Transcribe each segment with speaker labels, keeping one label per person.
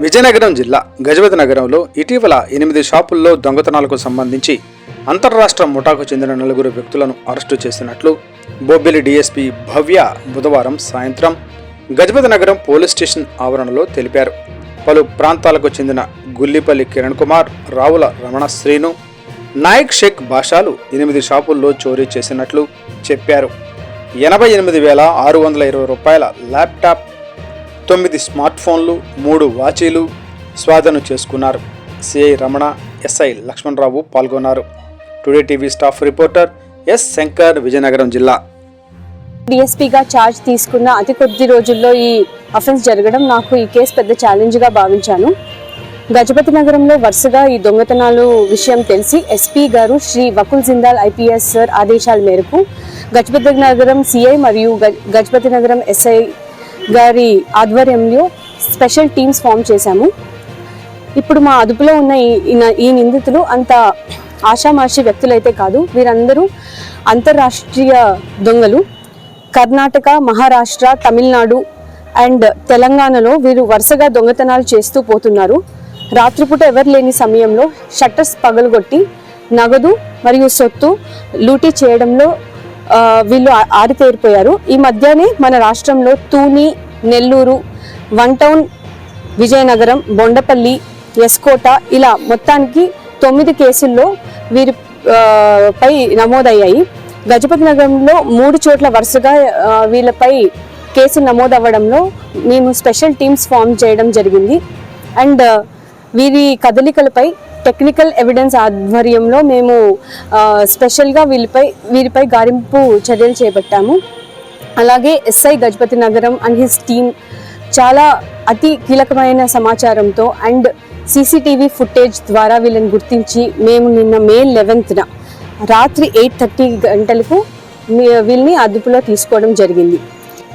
Speaker 1: విజయనగరం జిల్లా గజపతి నగరంలో ఇటీవల ఎనిమిది షాపుల్లో దొంగతనాలకు సంబంధించి అంతర్రాష్ట్ర ముఠాకు చెందిన నలుగురు వ్యక్తులను అరెస్టు చేసినట్లు బొబ్బిలి డీఎస్పీ భవ్య బుధవారం సాయంత్రం గజపతి నగరం పోలీస్ స్టేషన్ ఆవరణలో తెలిపారు. పలు ప్రాంతాలకు చెందిన గుల్లిపల్లి కిరణ్ కుమార్ రావుల రమణ శ్రీను నాయక్ షేక్ భాషాలు ఎనిమిది షాపుల్లో చోరీ చేసినట్లు చెప్పారు. ఎనభై ఎనిమిది వేల ఆరు వందల ఇరవై రూపాయల ల్యాప్టాప్ తొమ్మిది స్మార్ట్ ఫోన్లు మూడు వాచీలు స్వాధీనం చేసుకున్నారు. సిఐ రమణ ఎస్ఐ లక్ష్మణరావు పాల్గొన్నారు. Today TV staff reporter S Shankar Vizianagaram జిల్లా.
Speaker 2: డిఎస్పీగా ఛార్జ్ తీసుకున్న అతి కొద్ది రోజుల్లో ఈ అఫెన్స్ జరగడం నాకు ఈ కేసు పెద్ద ఛాలెంజ్గా భావించాను. గజపతి నగరంలో వరుసగా ఈ దొంగతనాలు విషయం తెలిసి ఎస్పీ గారు శ్రీ వకుల్ జిందాల్ ఐపీఎస్ సార్ ఆదేశాల మేరకు గజపతి నగరం సిఐ మరియు గ- గజపతి నగరం ఎస్ఐ గారి ఆధ్వర్యంలో స్పెషల్ టీమ్స్ ఫామ్ చేశాము. ఇప్పుడు మా అదుపులో ఉన్న ఈ ఈ నిందితులు అంత ఆషామాషి వ్యక్తులైతే కాదు వీరందరూ అంతర్రాష్ట్రీయ దొంగలు. కర్ణాటక మహారాష్ట్ర తమిళనాడు అండ్ తెలంగాణలో వీరు వరుసగా దొంగతనాలు చేస్తూ పోతున్నారు. రాత్రిపూట ఎవరు లేని సమయంలో షట్టర్స్ పగలగొట్టి నగదు మరియు సొత్తు లూటీ చేయడంలో వీళ్ళు ఆరితేరిపోయారు. ఈ మధ్యనే మన రాష్ట్రంలో తూని నెల్లూరు వన్ టౌన్ విజయనగరం బొండపల్లి ఎస్కోట ఇలా మొత్తానికి తొమ్మిది కేసుల్లో వీరి పై నమోదయ్యాయి. గజపతి నగరంలో మూడు చోట్ల వరుసగా వీళ్ళపై కేసులు నమోదవ్వడంలో మేము స్పెషల్ టీమ్స్ ఫామ్ చేయడం జరిగింది. అండ్ వీరి కదలికలపై టెక్నికల్ ఎవిడెన్స్ ఆధ్వర్యంలో మేము స్పెషల్గా వీళ్ళపై వీరిపై గారింపు చర్యలు చేపట్టాము. అలాగే ఎస్ఐ గజపతి నగరం అండ్ హిస్ టీమ్ చాలా అతి కీలకమైన సమాచారంతో అండ్ సీసీటీవీ ఫుటేజ్ ద్వారా వీళ్ళని గుర్తించి మేము నిన్న మే లెవెన్త్న రాత్రి ఎయిట్ థర్టీ గంటలకు మీ- వీళ్ళని అదుపులో తీసుకోవడం జరిగింది.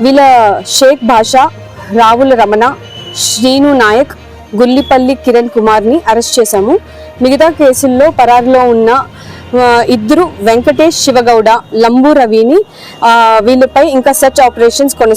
Speaker 2: వీళ్ళ షేక్ భాషా రావుల రమణ శ్రీను నాయక్ గుల్లిపల్లి కిరణ్ కుమార్ని అరెస్ట్ చేశాము. మిగతా కేసుల్లో పరారులో ఉన్న ఇద్దరు వెంకటేష్ శివగౌడ లంబు రవిని వీళ్ళపై ఇంకా సెర్చ్ ఆపరేషన్స్ కొనసాగుతున్నాయి.